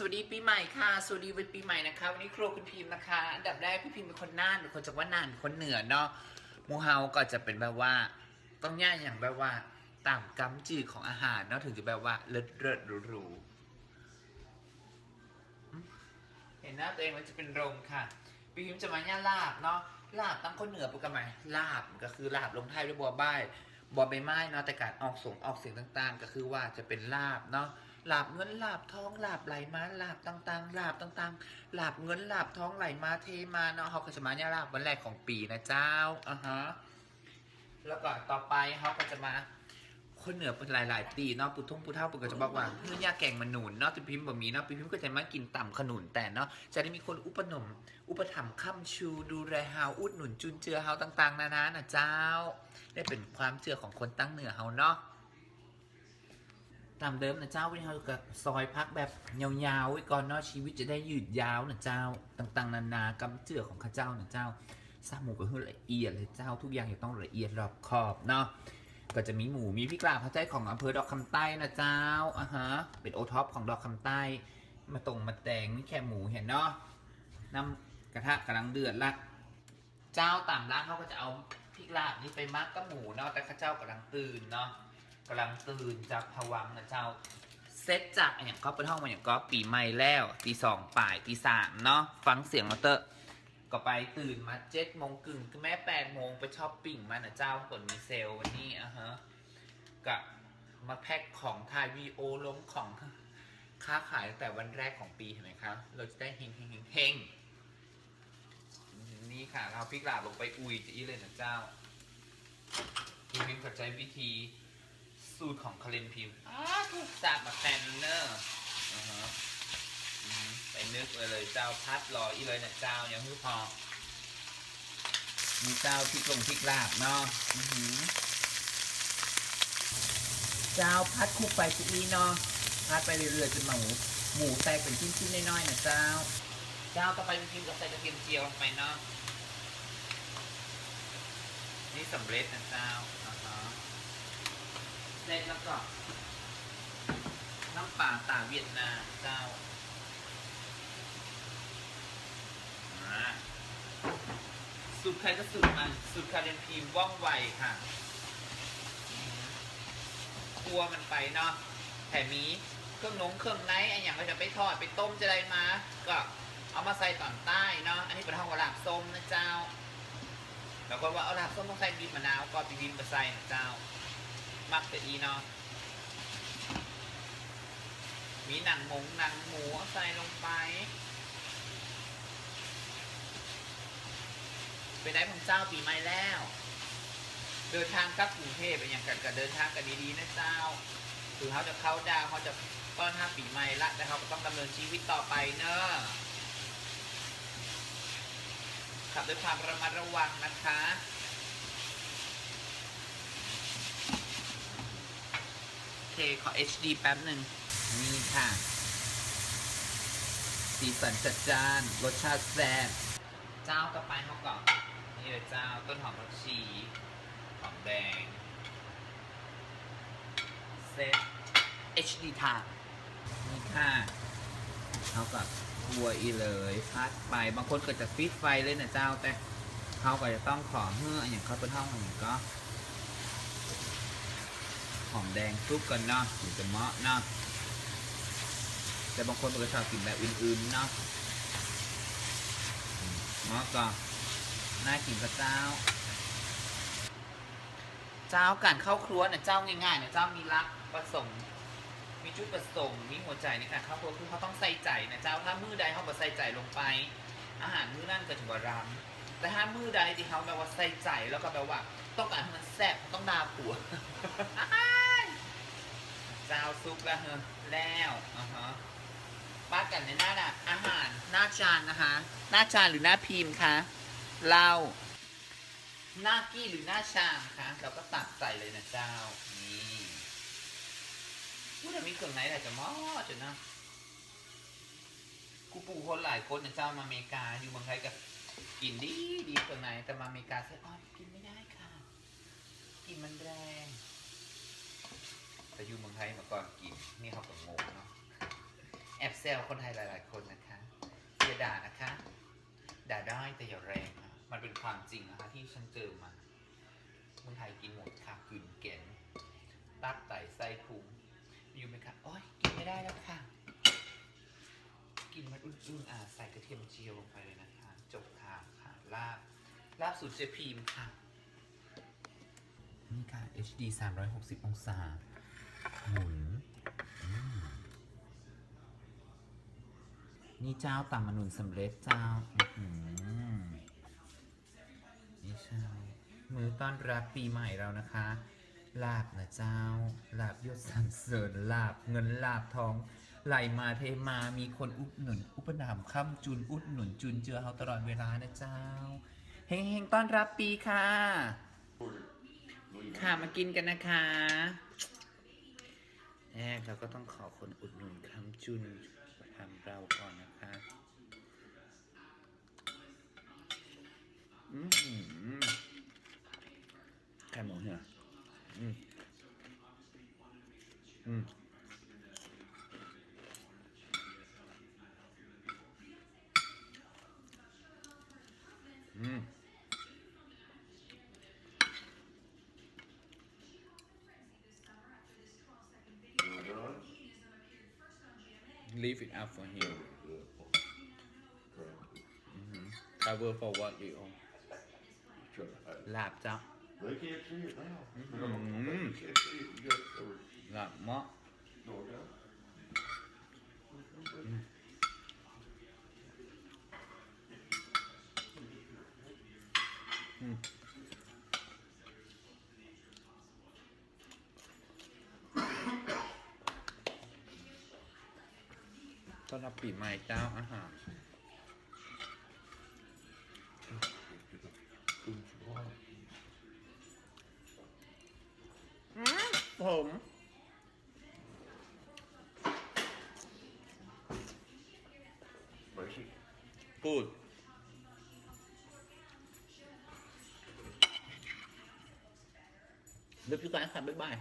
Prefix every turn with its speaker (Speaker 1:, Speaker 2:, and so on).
Speaker 1: สวัสดีปีใหม่ค่ะสวัสดีวันปีใหม่นะคะวันนี้ครัวคุณพิมพ์นะคะอันดับแรกพี่พิมพ์เป็นคนน่านเป็นคนจากว่าน่านเป็นคนเหนือเนาะมูเฮาก็จะเป็นแบบว่า ต้องย่างอย่างแบบว่าตามกำจืดของอาหารเนาะถึงจะแบบว่าเลิศเลิศหรูหรูเห็นหน้าตัวเองมันจะเป็นโรงค่ะพี่พิมพ์จะมาย่างลาบเนาะลาบตั้งคนเหนือปกติไหมลาบก็คือลาบลงไทายด้วยบัวใบบัวใบไม้เนาะแต่การออกส่งออกเสียงต่าง ๆ ก็คือว่าจะเป็นลาบเนาะ หลาบเงินหลาบทองหลาบไหลมาหลาบต่างๆหลาบต่างๆหลาบเงินหลาบทองไหลมาเทมาเนาะเขาก็จะมาเนี่ยหลาบวันแรกของปีนะเจ้าอ่าฮะแล้วก็ต่อไปเขาก็จะมาคนเหนือเป็นหลาย ๆ ปีเนาะปุทุ่งปุเท่าปุก็จะบอกว่าเฮือยาแกงมะหนุนเนาะติพิมพ์แบบนี้เนาะติพิมพ์ก็จะมากินต่ำขนุนแต่เนาะจะได้มีคนอุปนมอุปถัมภ์ค้ำชูดูแลเฮาอุดหนุนจุนเจือเฮาต่าง ๆ นานานะเจ้า ได้เป็นความเชื่อของคนตั้งเหนือเฮาเนาะ ตามเดิมนะเจ้าวันนี้เรากับซอยพักแบบยาวๆไว้ก่อนเนาะชีวิตจะได้ยืดยาวนะเจ้าต่างๆ นานากำเจือของข้าเจ้านะเจ้าสร้างหมูก็คือละเอียดเลยเจ้าทุกอย่างจะต้องละเอียดรอบขอบเนาะก็จะมีหมูมีพริกลาบพระใจของอำเภอดอกคำใต้นะเจ้าอะฮะเป็นโอท็อปของดอกคำใต้ มาตรงมาแตงนี่แค่หมูเห็นเนาะน้ำกระทะกำลังเดือดละเจ้าตามร้านเขาก็จะเอาพริกลาบนี่ไปมักกับหมูเนาะแต่ข้าเจ้ากำลังตื่นเนาะ กำลังตื่นจากผวังค์นะเจ้า เซตจากอนอย่างก็เป็นห้องมาอย่างก็ปีใหม่แล้วตีสองป่ายตีสามเนาะฟังเสียงมาเตอะก็ไปตื่นมาเจ็ดโมงกึ่งแม่แปดโมงไปช้อปปิ้งมานะเจ้าเปิดมีเซลลวันนี้อะฮะกับมาแพ็คของถ่ายวีโอลงของ ค้าขายตั้งแต่วันแรกของปีเห็นไหมครับ เราจะได้เฮงเฮงเฮงเฮงนี่ค่ะ เราพริกลาบลงไปอุยจะอีเลยนะเจ้าพี่พิมพ์กับใจวิธี สูตรของคารินพิมพ์ถูกจับมาแฟนเนอร์อ่าฮะอืมไปนึกไว้เลยเจ้าพัดรออีเลยนะเจ้ายังไม่พอ มีเจ้าพริกลงพริกลาบเนาะอื้อหือเจ้าพัดคลุกไปสิอีเนาะพัดไปเรื่อยๆจนหมูหมูแตกเป็นชิ้นๆน้อยๆนะเจ้า เจ้าต่อไปเป็นพิมพ์กับใส่กระเทียมเจียวลงไปเนาะนี่สำเร็จนะเจ้าอ่าฮะ เสร็จแล้วก็น้ำป่าตาเวียดนามเจ้าสูตรใครก็สูตรมันสูตรคาเรนพีมว่องไวค่ะครัวมันไปเนาะแถมมีเครื่องนงเครื่องในไอ้อย่างก็จะไปทอดไปต้มจะได้มา ก็เอามาใส่ตอนใต้เนาะอันนี้เป็นห้องกระลาบส้มนะเจ้าแล้วก็ว่าเอาลาบส้มต้องใส่บีบมะนาวก็บีบมาใส่นะเจ้า มักแต่อีเนาะมีหนังหมงหนังหมูใส่ลงไปเป็นได้ของเจ้าปีใหม่แล้ว เดินทางกลับกรุงเทพเป็นอย่างกันกับเดินทางกันดีๆนะเจ้าคือเขาจะเข้าดาวเขาจะต้อนรับปีใหม่ละแต่เขาต้องดำเนินชีวิตต่อไปเนอะขับด้วยความระมัดระวังนะคะ โอ เคขอ HD แป๊บหนึ่ง นี่ค่ะ สีสันจัดจ้าน รสชาติแซ่บ เจ้ากระไปเขาก่อนนี่เลยเจ้าต้นหอมผักชีหอมแดง เซต HD ค่ะนี่ค่ะเขากับบัวอีเลยพัดไป บางคนก็จะฟิตไฟเลยนะเจ้าแต่เขาก็จะต้องขอเมื่ออย่างเขาเป็นห้องอย่างก็ หอมแดงซุปกันเนาะถึงจะมะนะแต่บางคนก็ชอบกินแบบอื่นๆนะมะก็น่ากินกับเจ้า เจ้าการเข้าครัวเนี่ยเจ้าง่ายๆเนี่ยเจ้ามีรักประสงค์มีจุดประสงค์มีหัวใจในการเข้าครัวคือเขาต้องใส่ใจนะเจ้าถ้ามือใดเขาบอใส่ใจลงไป อาหารมื้อนั่นก็ถือว่ารำแต่ถ้ามือใดที่เขาแบบว่าใส่ใจแล้วก็แบบว่า ต้องการให้มันแซ่บต้องดาผัว เจ้าซุปแล้วเฮะแล้วอ่าฮะป้ากันในหน้าน่ะอาหารหน้าจานนะคะ หน้าจานหรือหน้าพิมพ์คะเหล้าหน้ากี้หรือหน้าชามคะเราก็ตักใส่เลยนะเจ้านี่พูดแต่มีเครื่องไหนแหละจะมอจะนะกูปู่คนหลายคนเนี่ยเจ้ามาอเมริกาอยู่เมืองไทยกับกินดีดีเครื่องไหนแต่มาอเมริกาใส่อ้อยกินไม่ได้ค่ะกลินมันแรง แต่อยู่เมืองไทยมาก่อนกินนี่เขาก็งงเนาะแอบแซลคนไทยหลาย ๆ คนนะคะอย่าด่านะคะ ด่าได้แต่อย่าแรงนะมันเป็นความจริงนะคะ ที่ฉันเจอมาคนไทยกินหมดค่ะกลืนเก่นตับไตไส้พุงอยู่ไหมคะโอ้ยกินไม่ได้แล้วค่ะ กินมันอุ่นๆอะใส่กระเทียมเจียวลงไปเลยนะคะ จบค่ะค่ะลาบลาบสูตรเจพีมค่ะนี่ค่ะ HD 360 องศา นอืมนี่เจ้าตำมะนุนสำเร็จเจ้าอือนี่ใช่มือต้อนรับปีใหม่เรานะคะ ลาบนะเจ้า ลาบยศสรรเสริญลาบเงินลาบทอง ไหลมาเทมามีคนอุดหนุน อุปนามค้ำจุนอุดหนุนจุนเจือเฮาตลอดเวลานะเจ้าเฮงๆต้อนรับปีค่ะ ค่ะมากินกันนะคะ แรกเราก็ต้องขอคนอุดหนุนคำจุนทำเราก่อนนะคะอืมอืมไข่หมูเหรออืมอืมอืม leave it up for him mm -hmm. cover for what
Speaker 2: you
Speaker 1: own lạp sao mm-hmm. mm. lạp
Speaker 2: mó mm.
Speaker 1: Mm. อนรับปีใหม่เจ้าอาหารผมพูดเลิฟยูไกด์ค่ะบ๊ายบาย